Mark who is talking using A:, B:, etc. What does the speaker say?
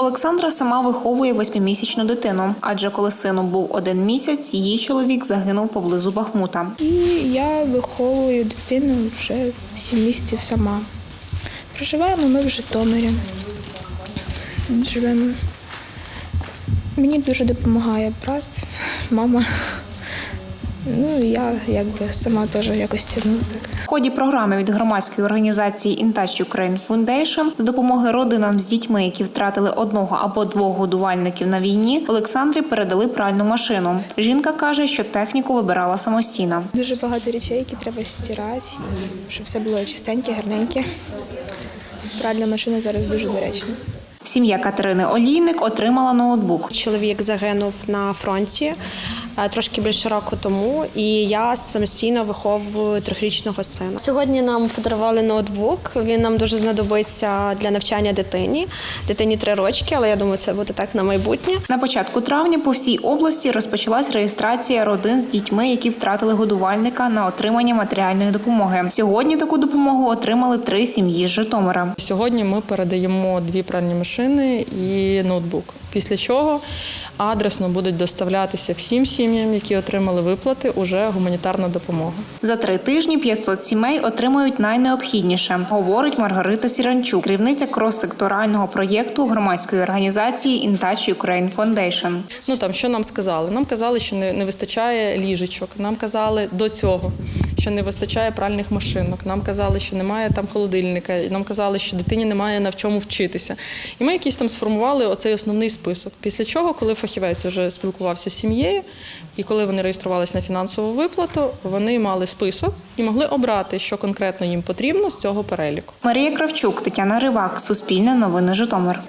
A: Олександра сама виховує восьмимісячну дитину, адже коли сину був один місяць, її чоловік загинув поблизу Бахмута.
B: І я виховую дитину вже сім місяців сама. Проживаємо ми в Житомирі. Живемо. Мені дуже допомагає брат, мама. Ну, я якби сама теж якось тягну так.
A: В ході програми від громадської організації InTouch Ukraine Foundation з допомоги родинам з дітьми, які втратили одного або двох годувальників на війні, Олександрі передали пральну машину. Жінка каже, що техніку вибирала самостійно.
B: Дуже багато речей, які треба стирати, щоб все було чистеньке, гарненьке. Пральна машина зараз дуже доречна.
A: Сім'я Катерини Олійник отримала ноутбук.
C: Чоловік загинув на фронті трошки більше року тому, і я самостійно виховую трьохрічного сина. Сьогодні нам подарували ноутбук. Він нам дуже знадобиться для навчання дитині. Дитині три рочки, але я думаю, це буде так на майбутнє.
A: На початку травня по всій області розпочалась реєстрація родин з дітьми, які втратили годувальника на отримання матеріальної допомоги. Сьогодні таку допомогу отримали три сім'ї з Житомира.
D: Сьогодні ми передаємо дві пральні машини і ноутбук. Після чого адресно будуть доставлятися всім сім'ям, які отримали виплати, уже гуманітарна допомога.
A: За три тижні 500 сімей отримують найнеобхідніше, говорить Маргарита Сіранчук, керівниця крос-секторального проєкту громадської організації InTouch Ukraine Foundation.
D: Ну там що нам сказали? Нам казали, що не, не вистачає ліжечок. Нам казали до цього, що не вистачає пральних машинок. Нам казали, що немає там холодильника. і Нам казали, що дитині немає на в чому вчитися. І ми якийсь там сформували оцей основний список. Після чого, коли фахівець вже спілкувався з сім'єю, і коли вони реєструвалися на фінансову виплату, вони мали список і могли обрати, що конкретно їм потрібно з цього переліку.
A: Марія Кравчук, Тетяна Ривак, Суспільне новини Житомир.